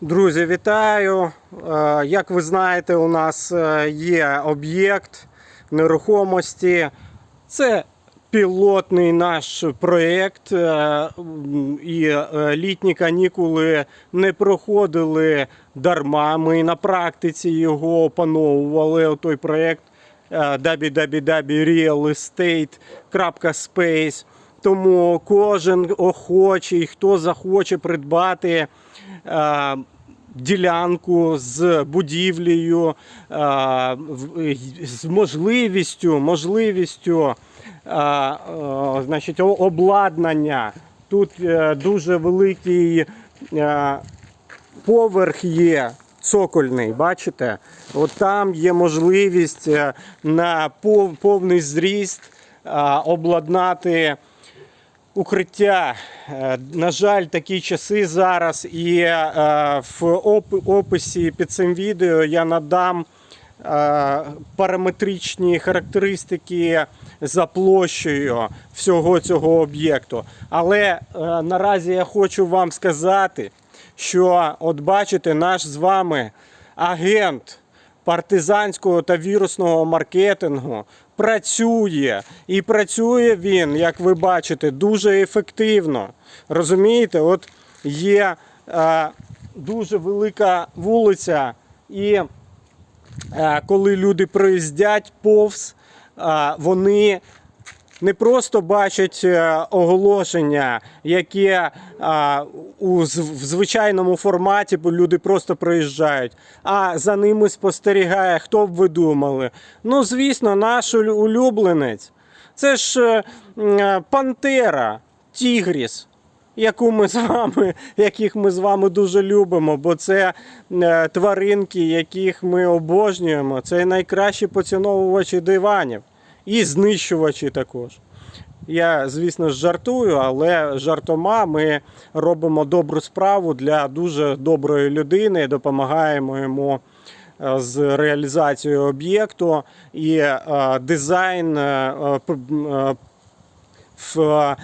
Друзі, вітаю! Е, Як ви знаєте, у нас е, є об'єкт нерухомості. Це пілотний наш проєкт, е, і літні канікули не проходили дарма. Ми на практиці його опановували. Той проєкт www.realestate.space. Тому кожен охочий, хто захоче придбати е, ділянку з будівлею, е, з можливістю, можливістю е, е, значить, обладнання. Тут е, дуже великий е, поверх є. Цокольний, бачите? От там є можливість е, на повний зріст е, обладнати укриття. Е, На жаль, такі часи зараз, і е, в описі під цим відео я надам е, параметричні характеристики за площею всього цього об'єкту. Але наразі я хочу вам сказати, що от бачите, наш з вами агент партизанського та вірусного маркетингу працює. І працює він, як ви бачите, дуже ефективно. Розумієте, от є е, дуже велика вулиця, і е, коли люди проїздять повз, е, вони не просто бачать е, оголошення, яке а, у звичайному форматі, бо люди просто проїжджають, а за ними спостерігає, хто б ви думали. Ну, звісно, наш улюбленець. Це ж е, е, Пантера, Тігріс. Яку ми з вами, яких ми з вами дуже любимо, бо це е, тваринки, яких ми обожнюємо. Це найкращі поціновувачі диванів і знищувачі також. Я, звісно жартую, але жартома ми робимо добру справу для дуже доброї людини, допомагаємо йому е, з реалізацією об'єкту і е, дизайн е, в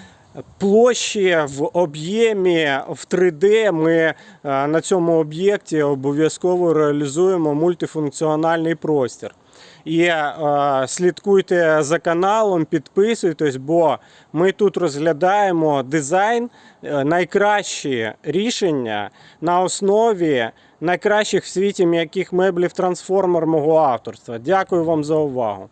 площі, в об'ємі, в 3D ми на цьому об'єкті обов'язково реалізуємо мультифункціональний простір. І е, слідкуйте за каналом, підписуйтесь, бо ми тут розглядаємо дизайн, е, найкращі рішення на основі найкращих в світі м'яких меблів трансформер мого авторства. Дякую вам за увагу.